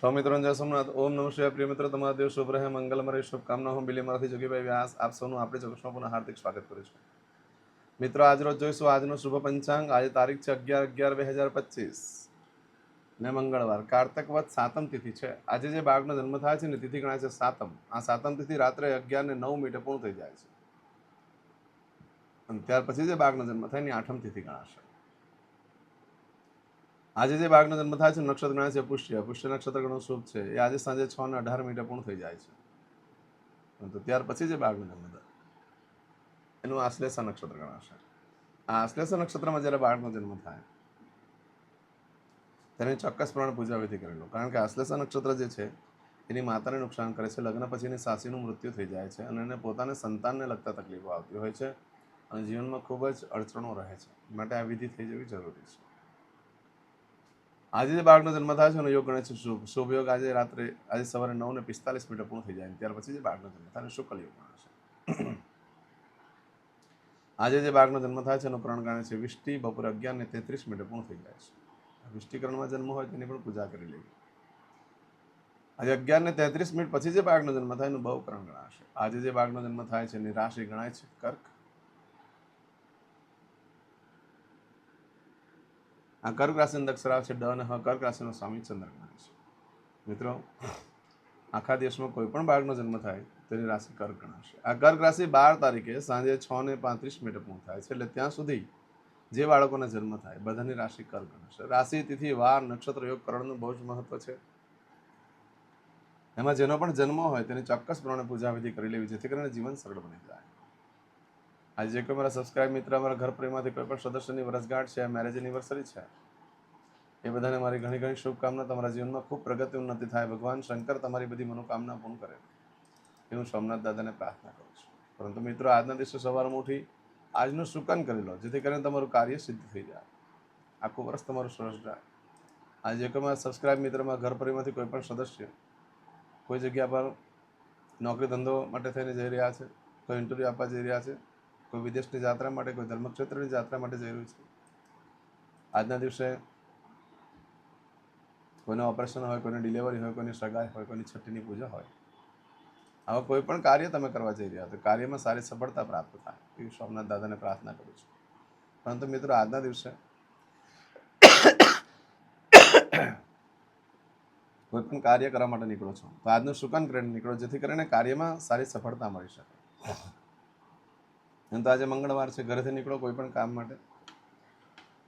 સ્વામિત્રણ સોમનાથ. ઓમ નમ શિવાય. પ્રિય મિત્રો, તમારા દેવ શુભ રહે, મંગલમય શુભકામના હું બિલી મારાથી જોગીભાઈ વ્યાસ. આપ સૌનું આપણે ચોક્કસમાં પુનઃ હાર્દિક સ્વાગત કરું છું. મિત્રો, આજ રોજ જોઈશું આજનો શુભ પંચાંગ. આજે તારીખ છે અગિયાર અગિયાર બે હજાર પચીસ. ને મંગળવાર. કારતક વધ સાતમ તિથિ છે. આજે જે બાળકનો જન્મ થાય છે ને, તિથિ ગણાય છે સાતમ. આ સાતમ તિથિ રાત્રે અગિયાર ને નવ મિનિટે પૂર્ણ થઈ જાય છે. અને ત્યાર પછી જે બાળકનો જન્મ થાય એની આઠમ તિથિ ગણાશે. આજે જે બાળકનો જન્મ થાય છે નક્ષત્ર ગણાય છે પુષ્ય. પુષ્ય નક્ષત્ર ગણો શુભ છે. એ આજે સાંજે છ ને અઢાર મિનિટે પૂર્ણ થઈ જાય છે. પરંતુ ત્યાર પછી જે બાળકનો જન્મ થાય. એનું આશ્લેષા નક્ષત્ર ગણાશે આ આશ્લેષા નક્ષત્રમાં જ્યારે બાળકનો જન્મ થાય, તેને ચોક્કસ પ્રમાણે પૂજા વિધિ કરી કારણ કે આશ્લેષા નક્ષત્ર જે છે, એની માતાને નુકસાન કરે છે. લગ્ન પછી એની સાસીનું મૃત્યુ થઈ જાય છે અને એને પોતાને સંતાનને લગતા તકલીફો આવતી હોય છે અને જીવનમાં ખૂબ જ અડચણો રહે છે. માટે આ વિધિ થઈ જવી જરૂરી છે. આજે જે બાળકનો જન્મ થાય છે, એનો યોગ ગણે છે શુભ શુભ યોગ આજે રાત્રે આજે સવારે નવ ને પિસ્તાલીસ મિનિટે પૂર્ણ થઈ જાય ત્યાર પછી જે બાળકનો જન્મ થાય શુકલ યોગ ગણાશે આજે જે બાળકનો જન્મ થાય છે, એનો પ્રણ ગણે છે વિષ્ટિ, બપોરે અગિયાર ને તેત્રીસ મિનિટે પૂર્ણ થઈ જાય છે. વિષ્ટિકરણમાં જન્મ હોય, તેની પણ પૂજા કરી લેવી. આજે અગિયાર ને તેત્રીસ મિનિટ પછી જે બાળકનો જન્મ થાય, એનું બહુ કરણ ગણાશે. આજે જે બાળકનો જન્મ થાય છે, એની રાશિ ગણાય છે, કર્ક. આ કર્ક અક્ષર આવે છે ડ અને હ, કર્ક રાશિનો સ્વામી ચંદ્ર ગણાય છે. મિત્રો, આખા દેશમાં કોઈ પણ બાળકનો જન્મ થાય, તેની રાશિ કર્ક ગણાશે. આ કર્ક રાશિ બાર તારીખે સાંજે છ ને પાંત્રીસ મિનિટે પૂર્ણ થાય છે, એટલે ત્યાં સુધી જે બાળકોને જન્મ થાય, બધાની રાશિ કર્ક ગણાશે. રાશિ, તિથિ, વાર, નક્ષત્ર, યોગ, કરણનું બહુ જ મહત્વ છે. એમાં જેનો પણ જન્મ હોય, તેની ચોક્કસ પ્રમાણે પૂજા વિધિ કરી લેવી, જેથી કરીને જીવન સરળ બની જાય. આજે કોઈ મારા સબસ્ક્રાઇબ મિત્ર, અમારા ઘર પરિવારમાંથી કોઈ પણ સદસ્યની વર્ષગાંઠ છે મેરેજ એનિવર્સરી છે, એ બધાને મારી ઘણી ઘણી શુભકામના. તમારા જીવનમાં ખૂબ પ્રગતિ ઉન્નતિ થાય. ભગવાન શંકર તમારી બધી મનોકામના પૂર્ણ કરે. એ હું સોમનાથ દાદાને પ્રાર્થના કરું છું. પરંતુ મિત્રો, આજના દિવસે સવારમાં ઉઠી આજનું સુકન કરી લો, જેથી કરીને તમારું કાર્ય સિદ્ધ થઈ જાય. આખું વર્ષ તમારું સરસ જાય. આજે મારા સબસ્ક્રાઇબ મિત્રમાં ઘર પરિવારમાંથી કોઈ પણ સદસ્ય કોઈ જગ્યા પર નોકરી ધંધો માટે થઈને જઈ રહ્યા છે, કોઈ ઇન્ટરવ્યૂ આપવા જઈ રહ્યા છે કોઈ વિદેશની યાત્રા માટે, કોઈ ધર્મક્ષેત્રની યાત્રા માટે જઈ રહ્યું છે? આજના દિવસે કોઈને ઓપરેશન હોય, કોઈને ડિલિવરી હોય, કોઈની સગાઈ હોય, કોઈની છઠ્ઠીની પૂજા હોય, આવા કોઈ પણ કાર્ય તમે કરવા જઈ રહ્યા તો કાર્યમાં સારી સફળતા પ્રાપ્ત થાય, એવી સોમનાથ દાદાને પ્રાર્થના કરું છું. પરંતુ મિત્રો, આજના દિવસે કોઈ પણ કાર્ય કરવા માટે નીકળો છો, તો આજનું સુકન કરીને નીકળો, જેથી કરીને કાર્યમાં સારી સફળતા મળી શકે. એમ તો આજે મંગળવાર છે, ઘરેથી નીકળો કોઈ પણ કામ માટે.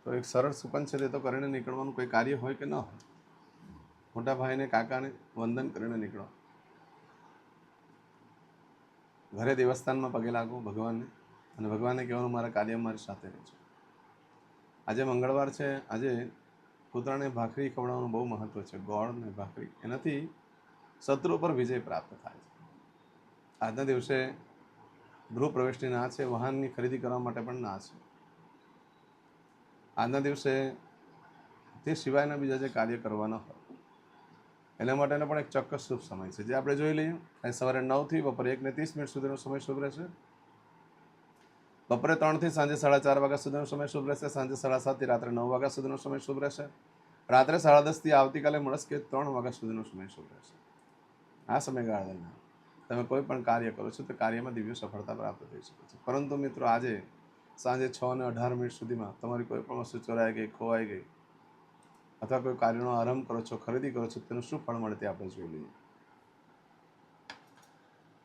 તો એક સરળ સુકન છે તે તો કરીને નીકળવાનું કોઈ કાર્ય હોય કે ન હોય. મોટા ભાઈને, કાકાને વંદન કરીને નીકળો. ઘરે દેવસ્થાનમાં પગે લાગો ભગવાનને અને ભગવાનને કહેવાનું મારા કાર્ય મારી સાથે રહેજો આજે મંગળવાર છે, આજે કૂતરાને ભાખરી ખવડાવવાનું બહુ મહત્વ છે, ગોળ ને ભાખરી. એનાથી શત્રુ પર વિજય પ્રાપ્ત થાય છે. આજના દિવસે ગૃહ પ્રવેશની ના છે, વાહનની ખરીદી કરવા માટે પણ ના છે. આજના દિવસે તે સિવાયના બીજા જે કાર્ય કરવાના હોય, એના માટેનો પણ એક ચોક્કસ શુભ સમય છે. જે આપણે જોઈ લઈએ આજે સવારે નવથી બપોરે એક ને ત્રીસ મિનિટ સુધીનો સમય શુભ રહેશે. બપોરે ત્રણથી સાંજે સાડા ચાર વાગ્યા સુધીનો સમય શુભ રહેશે, સાંજે સાડા સાતથી રાત્રે નવ વાગ્યા સુધીનો સમય શુભ રહેશે. રાત્રે સાડા દસથી આવતીકાલે મળસ્કે ત્રણ વાગ્યા સુધીનો સમય શુભ રહેશે. આ સમયગાળા દરમિયાન. તમે કોઈ પણ કાર્ય કરો છો, તો કાર્યમાં દિવ્ય સફળતા પ્રાપ્ત થઈ શકે છે. પરંતુ મિત્રો આજે સાંજે છ અને અઢાર મિનિટ સુધીમાં તમારી કોઈ પણ વસ્તુ ચોરાઈ ગઈ, ખોવાઈ ગઈ અથવા કોઈ કાર્યનો આરંભ કરો છો, ખરીદી કરો છો, તેનું શું ફળ મળે તે આપણે જોઈ લઈએ.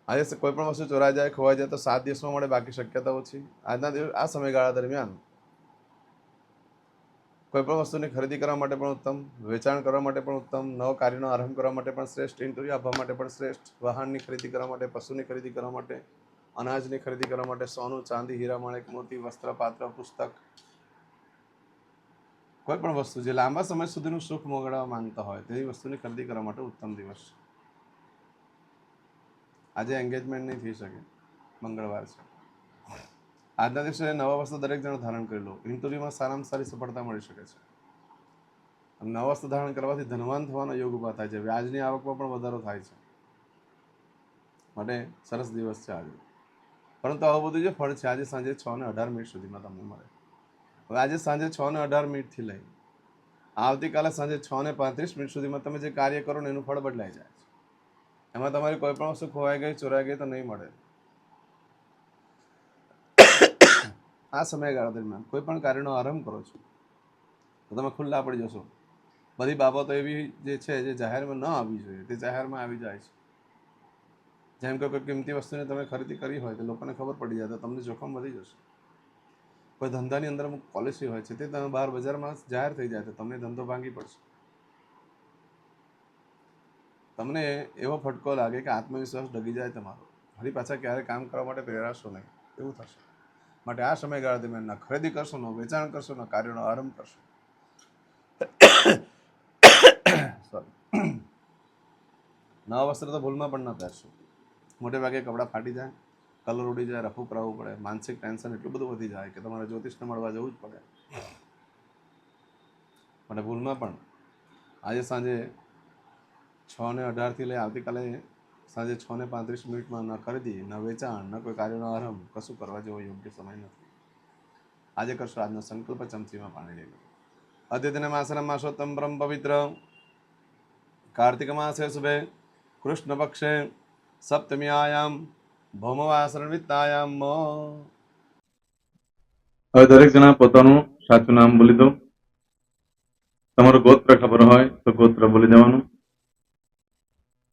આજે કોઈ પણ વસ્તુ ચોરાઈ જાય, ખોવાઈ જાય તો સાત દિવસમાં મળે, બાકી શક્યતા ઓછી. આજના દિવસ આ સમયગાળા દરમિયાન કોઈ પણ વસ્તુની ખરીદી કરવા માટે પણ ઉત્તમ, વેચાણ કરવા માટે પણ ઉત્તમ, નવો કાર્યનો આરંભ કરવા માટે પણ શ્રેષ્ઠ ઇન્ટરવ્યૂ આપવા માટે પણ શ્રેષ્ઠ, વાહનની ખરીદી કરવા માટે, પશુની ખરીદી કરવા માટે, અનાજની ખરીદી કરવા માટે સોનું, ચાંદી, હીરા, માણેક, મોતી, વસ્ત્ર, પાત્ર, પુસ્તક, કોઈ પણ વસ્તુ જે લાંબા સમય સુધીનું સુખ મોગળવા માંગતા હોય, તેવી વસ્તુની ખરીદી કરવા માટે ઉત્તમ દિવસ. આજે એન્ગેજમેન્ટ નહીં થઈ શકે. મંગળવાર છે. આજના દિવસે નવા વસ્તુ દરેક જણ ધારણ કરી લો. ઇન્ટરવ્યુમાં સારામાં સારી સફળતા મળી શકે છે. નવા વસ્ત્ર ધારણ કરવાથી ધનવાન થવાનો યોગ ઊભા થાય છે. વ્યાજની આવકમાં પણ વધારો થાય છે. માટે સરસ દિવસ છે આજે. પરંતુ આવું બધું જે ફળ છે, આજે સાંજે છ ને અઢાર મિનિટ સુધીમાં તમને મળે. હવે આજે સાંજે છ ને અઢાર મિનિટથી લઈ આવતીકાલે સાંજે છ ને પાંત્રીસ મિનિટ સુધીમાં તમે જે કાર્ય કરો ને એનું ફળ બદલાઈ જાય છે. એમાં તમારી કોઈ પણ વસ્તુ ખોવાઈ ગઈ, ચોરાઈ ગઈ તો નહીં મળે. આ સમયગાળા દરમિયાન કોઈ પણ કાર્યનો આરંભ કરો છો, તો તમે ખુલ્લા પડી જશો. બધી બાબતો એવી જે છે જે જાહેરમાં ન આવવી જોઈએ, તે જાહેરમાં આવી જાય છે. જેમ કે કોઈ કિંમતી વસ્તુને તમે ખરીદી કરી હોય તો લોકોને ખબર પડી જાય તો તમને જોખમ વધી જશે. કોઈ ધંધાની અંદર અમુક પોલિસી હોય છે, તે તમે બહાર બજારમાં જાહેર થઈ જાય તો તમને ધંધો ભાંગી પડશે. તમને એવો ફટકો લાગે કે આત્મવિશ્વાસ ડગી જાય તમારો. ફરી પાછા ક્યારે કામ કરવા માટે પ્રેરાશો નહીં, એવું થશે. માટે આ સમયગાળા દરમિયાન ખરીદી કરશો ન વેચાણ કરશો ન કાર્યનો આરંભ કરશો. સોરી નવા વસ્ત્ર તો ભૂલમાં પણ ન પહેરશો. મોટે ભાગે કપડાં ફાટી જાય, કલર ઉડી જાય, રફુ કરાવવું પડે, માનસિક ટેન્શન એટલું બધું વધી જાય કે તમારે જ્યોતિષને મળવા જવું જ પડે. માટે ભૂલમાં પણ આજે સાંજે છ ને અઢારથી લઈ આવતીકાલે સાંજે છ ને પાંત્રીસ મિનિટમાં ન ખરીદી, ન વેચાણ, ન કોઈ કાર્યનો આરંભ, કશું કરવા જેવો યોગ્ય સમય નથી. આજે કરશો આજનો સંકલ્પ ચમચીમાં પાણી લઈ લો. અદ્યતને માસરમ માસોત્તમ બ્રહ્મ પવિત્ર કાર્તિક માસે શુભે, કૃષ્ણ પક્ષે સપ્તમીયામ ભૌમવાસરણ વિત્તાયામ. હવે દરેક જણા પોતાનું સાચું નામ બોલી દો. તમારું ગોત્ર ખબર હોય તો ગોત્ર બોલી દેવાનું.